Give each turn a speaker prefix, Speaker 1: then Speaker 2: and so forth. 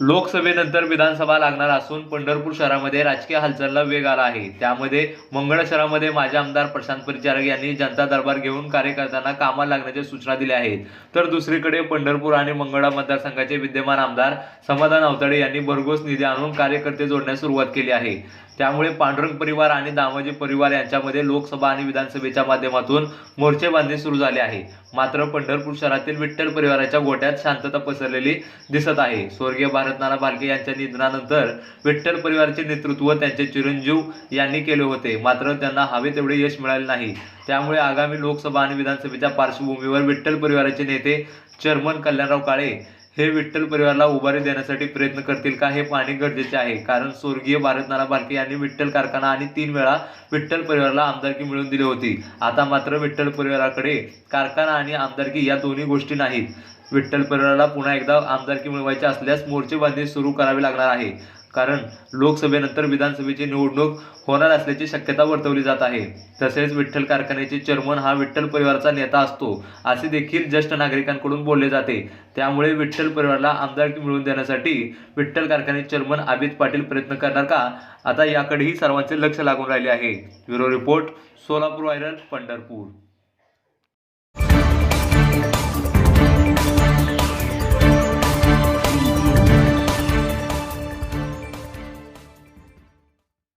Speaker 1: लोकसभेनंतर विधानसभा लागणार असून पंढरपूर शहरामध्ये राजकीय हालचालला वेग आला आहे. त्यामध्ये मंगळ शहरामध्ये माजी आमदार प्रशांत परिचारक यांनी जनता दरबार घेऊन कार्यकर्त्यांना कामाला लागण्याच्या सूचना दिल्या आहेत. तर दुसरीकडे पंढरपूर आणि मंगळा मतदारसंघाचे विद्यमान आमदार समाधान अवतडे यांनी भरघोस निधी आणून कार्यकर्ते जोडण्यास सुरुवात केली आहे. त्यामुळे पांडुरंग परिवार आणि दामाजी परिवार यांच्यामध्ये लोकसभा आणि विधानसभेच्या माध्यमातून मोर्चे बांधणी सुरू झाले आहे. मात्र पंढरपूर शहरातील विठ्ठल परिवाराच्या गोट्यात शांतता पसरलेली दिसत आहे. स्वर्गीय भारतनाना बालके यांच्या निधनानंतर विठ्ठल परिवाराचे नेतृत्व त्यांचे चिरंजीव यांनी केले होते. मात्र त्यांना हवे तेवढे यश मिळाले नाही. त्यामुळे आगामी लोकसभा आणि विधानसभेच्या पार्श्वभूमीवर विठ्ठल परिवाराचे नेते चेअरमन कल्याणराव काळे हे विठ्ठल परिवाराला उभारी देण्यासाठी प्रयत्न करतील का हे पाहणे गरजेचे आहे. कारण स्वर्गीय भारतनाना बालके यांनी विठ्ठल कारखाना आणि तीन वेळा विठ्ठल परिवाराला आमदारकी मिळवून दिली होती. आता मात्र विठ्ठल परिवाराकडे कारखाना आणि आमदारकी या दोन्ही गोष्टी नाहीत. विठ्ठल परिवाराला पुन्हा एकदा आमदारकी मिळवायची असल्यास मोर्चेबांधणी सुरू करावी लागणार आहे. कारण लोकसभेनंतर विधानसभेची निवडणूक होणार असल्याची शक्यता वर्तवली जात आहे. तसेच विठ्ठल कारखान्याचे चेअरमन हा विठ्ठल परिवाराचा नेता असतो असे देखील ज्येष्ठ नागरिकांकडून बोलले जाते. त्यामुळे विठ्ठल परिवाराला आमदारकी मिळवून देण्यासाठी विठ्ठल कारखान्याचे चेअरमन अमित पाटील प्रयत्न करणार का? आता याकडेही सर्वांचे लक्ष लागून राहिले आहे. Bureau report Solapur viral Pandharpur.